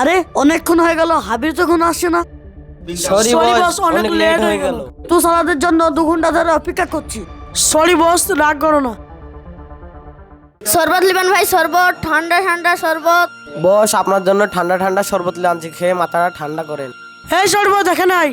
আরে অনেকক্ষণ হয়ে গেল হাবির যখন আসছে না। সরি বস অনেক লেট হয়ে গেল। তুই সালাদের জন্য দু ঘণ্টা ধরে অপেক্ষা করছি। সরি বস রাগ করো না। শরবত লিবেন ভাই শরবত ঠান্ডা ঠান্ডা শরবত। বস আপনার জন্য ঠান্ডা ঠান্ডা শরবত আনছি খেয়ে মাথাটা ঠান্ডা করেন। এই শরবত দেখে নাই।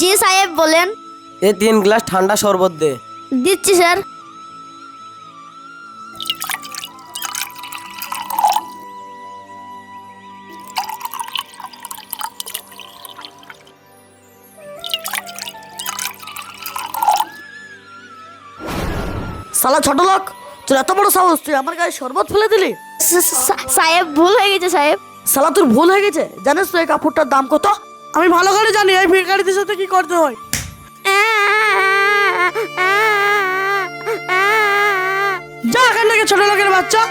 জি সাহেব বলেন। এই তিন গ্লাস ঠান্ডা শরবত দে। দিচ্ছি স্যার। সালা ছোট লোক তোর এত বড় সাহস তুই আমার গায়ে শরবত ফেলে দিলি? সাহেব ভুল হয়ে গেছে সাহেব। সালা তোর ভুল হয়ে গেছে? জানিস তো এই কাপড়টার দাম কত? আমি ভালো করে জানি এই ভিখারিদের সাথে কি করতে হয়। যা এখান থেকে ছোট লোকের বাচ্চা।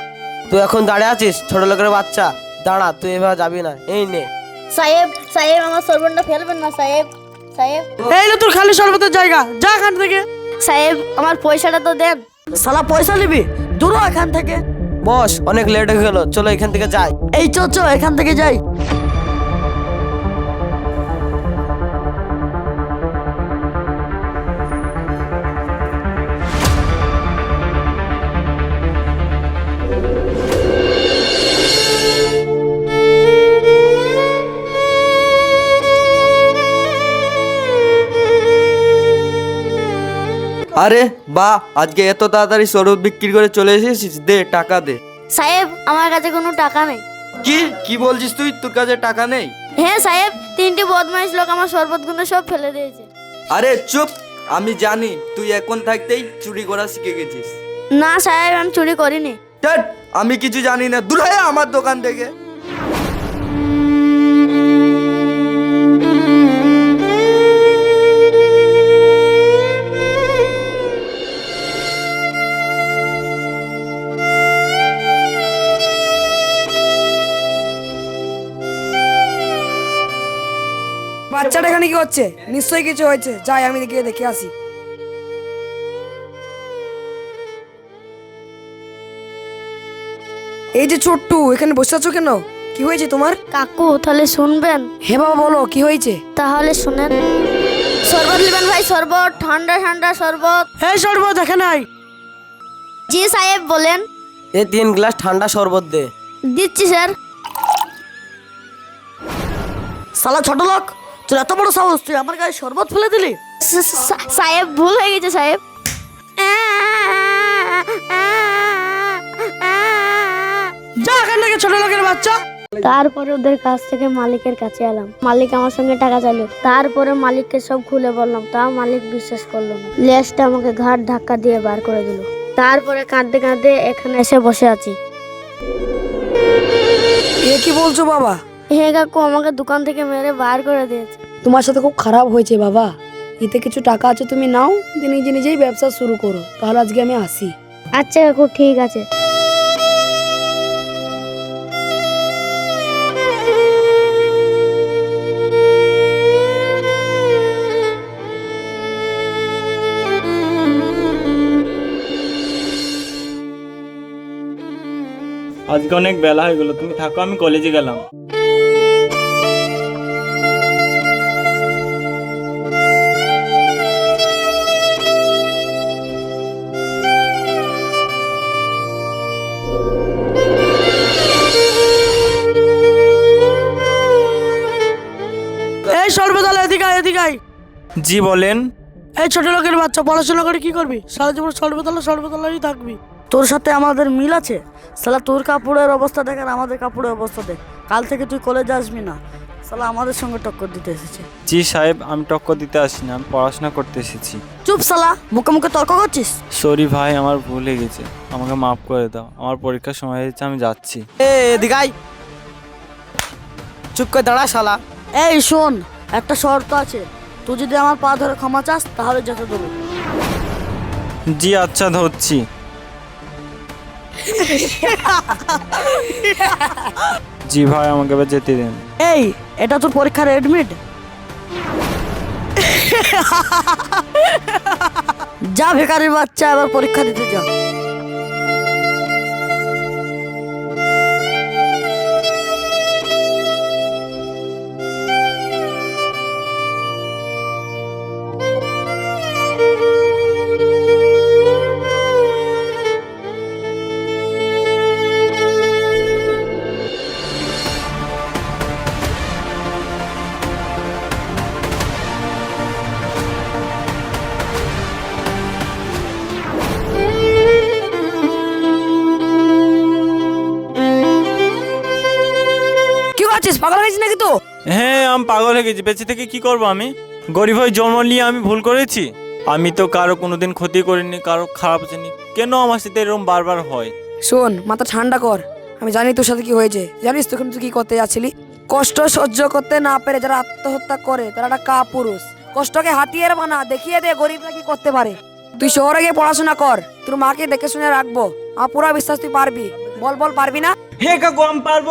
তুই এখন দাঁড়িয়ে আছিস ছোট লোকের বাচ্চা। দাঁড়া তুই এভাবে যাবি না এই নে। সাহেব সাহেব আমার শরবতটা ফেলবেন না সাহেব। সাহেব। এই না তোর খালি শরবতের জায়গা যা এখান থেকে। সাহেব আমার পয়সাটা তো দেন। সালা পয়সা নিবি? দূর এখান থেকে। বস অনেক লেট হয়ে গেল। চলো এখান থেকে যাই। এই চো চো এখান থেকে যাই। আরে বা আজকে এত তাড়াতাড়ি শরবত বিক্রি করে চলে এসেছিস দে টাকা দে। সাহেব আমার কাছে কোনো টাকা নেই। কি? কি বলছিস তুই? তোর কাছে টাকা নেই? হ্যাঁ সাহেব তিনটি বদমাইশ লোক আমার শরবতগুলো সব ফেলে দিয়েছে। আরে চুপ আমি জানি তুই এখন থাকতেই চুরি করা শিখে গেছিস। না সাহেব আমি চুরি করিনি। ধ্যাৎ, আমি কিছু জানি না। দূর হয়ে আমার দোকান থেকে। বাচ্চাটা এখানে কি হচ্ছে নিশ্চয়ই কিছু হয়েছে। যাই আমি গিয়ে দেখে আসি। এই যে ছোট্টু এখানে বসে আছো কেন? কি হয়েছে তোমার? কাকু তাহলে শুনবেন। হে বাবা বলো কি হয়েছে? তাহলে শুনেন। শরবত নেবেন ভাই শরবত ঠান্ডা ঠান্ডা শরবত। এই শরবত দেখে নাই জি সাহেব বলেন। এই তিন গ্লাস ঠান্ডা শরবত দে। দিচ্ছি স্যার। সালা ছোট লোক। তোর এত বড় সাহস তুই আমার গায়ে শরবত ফেলে দিলি? সাহেব ভুল হয়ে গেছে সাহেব। যা এখান থেকে ছোট লোকের বাচ্চা। তারপরে ওদের কাছ থেকে মালিকের কাছে এলাম। মালিক আমার সঙ্গে টাকা চাইলো। তারপরে মালিককে সব খুলে বললাম তাও মালিক বিশ্বাস করল না। লেজটা আমাকে ঘাট ধাক্কা দিয়ে বার করে দিল। তারপরে কাঁদতে কাঁদতে এখানে এসে বসে আছি। এ কি বলছো বাবা? হে কাকু আমাকে দোকান থেকে মেরে বার করে দিয়েছে। তোমার সাথে খুব খারাপ হয়েছে বাবা। এতে কিছু টাকা আছে তুমি নাও দিয়ে নিজে নিজেই ব্যবসা শুরু করো। তাহলে আজকে আমি আসি। আচ্ছা কাকু ঠিক আছে। আজকে অনেক বেলা হয়ে গেল তুমি থাকো আমি কলেজে গেলাম। এই সর্বদল এদিকে আয়, এদিকে আয়। জি বলেন। এই ছোট লোকের বাচ্চা পড়াশোনা করে কি করবি? সারা জীবন সর্বতলা সর্বতলাই থাকবি। তোর সাথে আমাদের মিল আছে? সালা তোর কাপড়ের অবস্থা দেখ আর আমাদের কাপড়ের অবস্থা দেখ। কাল থেকে তুই কলেজে আসবি না। সালা আমাদের সঙ্গে টক্কর দিতে এসেছে। জি সাহেব আমি টক্কর দিতে আসি না আমি পড়াশোনা করতে এসেছি। চুপ সালা মুখে মুখে তর্ক করছিস? সরি ভাই আমার ভুল হয়ে গেছে। আমাকে মাফ করে দাও। আমার পরীক্ষার সময় হয়েছে আমি যাচ্ছি। এ এদিকে চুপ করে দাঁড়া শালা এই শোন। একটা শর্ত আছে। তুই যদি আমার পা ধরে ক্ষমা চাস তাহলে যেতে দেবো জি আচ্ছা ধরছি। জি ভাই আমাকে এবার যেতে দিন। এই এটা তোর পরীক্ষার এডমিট যা বেকারির বাচ্চা এবার পরীক্ষা দিতে যা। করছিস? পাগল হয়েছিস নাকি তো হ্যাঁ আমি পাগল হয়ে গেছি। বেঁচে থেকে কি করব আমি? গরিব হয়ে জন্ম নিয়ে আমি ভুল করেছি? আমি তো কারও কোনোদিন ক্ষতি করিনি কারও খারাপ চিনি কেন আমার সাথে এরকম বারবার হয়? শোন মাথা ঠান্ডা কর। আমি জানি তোর সাথে কি হয়েছে। জানিস তখন তুই কি করতে যাচ্ছিলি? কষ্ট সহ্য করতে না পেরে যারা আত্মহত্যা করে তারা একটা কা পুরুষ কষ্টকে হাতিয়ার বানা দেখিয়ে দে গরিবরা কি করতে পারে। তুই শহরে গিয়ে পড়াশোনা কর। তোর মাকে দেখে শুনে রাখব। আমার পুরা বিশ্বাস তুই পারবি। বল বল পারবি না? হে কাকু আমি পারব।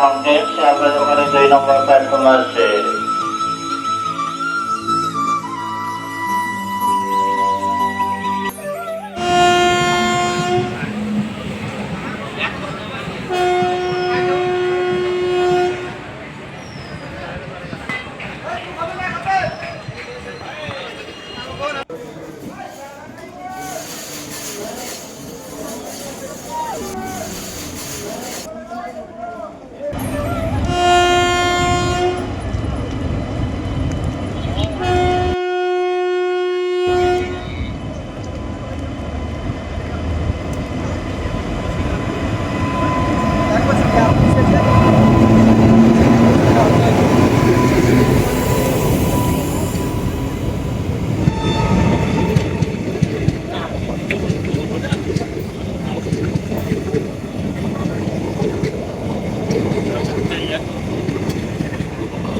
আপডেটস আপনাদের ওখানে দুই নম্বর প্ল্যাটফর্ম আছে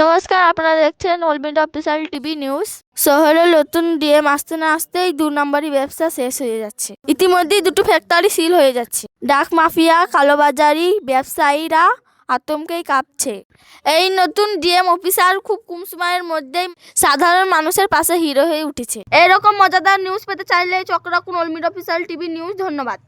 নমস্কার, আপনারা দেখছেন অলমিড অফিসিয়াল টিভি নিউজ শহরে নতুন ডিএম আসতে না আসতেই দু নম্বরই ব্যবসা শেষ হয়ে যাচ্ছে। ইতিমধ্যেই দুটো ফ্যাক্টরি সিল হয়ে যাচ্ছে। ডাক মাফিয়া, কালোবাজারি ব্যবসায়ীরা আতঙ্কেই কাঁপছে। এই নতুন ডিএম অফিসার খুব কম সময়ের মধ্যেই সাধারণ মানুষের পাশে হিরো হয়ে উঠেছে। এরকম মজাদার নিউজ পেতে চাইলে চোখ রাখুন অলমিড অফিসিয়াল টিভি নিউজ ধন্যবাদ।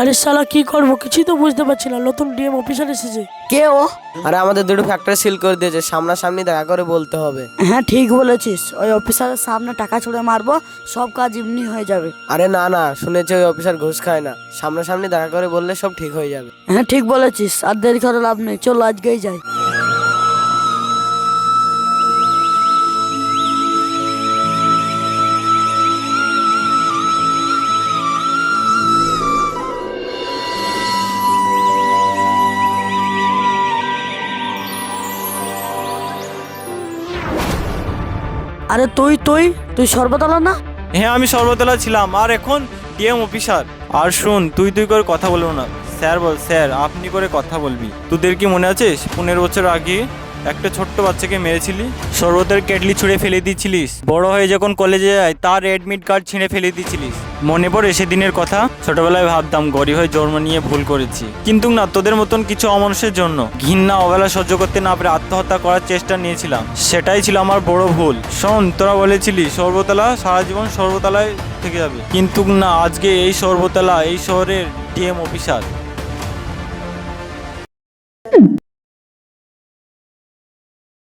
আরে শালা কি করব? কিছুই তো বুঝতে পারছি না। নতুন ডিএম অফিসার এসেছে। কে ও? আরে আমাদের দুটো ফ্যাক্টরি সিল করে দিয়েছে। সামনাসামনি দেখা করে বলতে হবে। হ্যাঁ ঠিক বলেছিস। ওই অফিসারের সামনে টাকা ছুড়ে মারবো সব কাজ এমনি হয়ে যাবে। আরে না না শুনেছি ওই অফিসার ঘুষ খায় না। সামনাসামনি দেখা করে বললে সব ঠিক হয়ে যাবে। হ্যাঁ ঠিক বলেছিস। আর দেরি করে লাভ নেই। চলো আজকেই যাই। আরে তুই তুই তুই সর্বতলা না? হ্যাঁ আমি সর্বতলা ছিলাম। আর এখন ডিএম অফিসার আর শুন, তুই তুই করে কথা বলব না। স্যার বল, স্যার, আপনি করে কথা বলবি। তোদের কি মনে আছে? পনেরো বছর আগে একটা ছোট্ট বাচ্চাকে মেরেছিলি? শরবতের কেটলি ছুঁড়ে ফেলে দিয়েছিলিস। বড় হয়ে যখন কলেজে যায়, তার অ্যাডমিট কার্ড ছিঁড়ে ফেলে দিয়েছিলিস। মনে পড়ে সেদিনের কথা? ছোটবেলায় ভাবতাম গরিব হয়ে জন্ম নিয়ে ভুল করেছি। কিন্তু না, তোদের মতন কিছু অমানুষের জন্য। ঘৃণা অবেলা সহ্য করতে না পেরে আত্মহত্যা করার চেষ্টা নিয়েছিলাম। সেটাই ছিল আমার বড় ভুল। শোন, তোরা বলেছিলি, সর্বতলা সারা জীবন সর্বতলায় থেকে যাবে। কিন্তু না, আজকে এই সর্বতলা, এই শহরের ডিএম অফিসার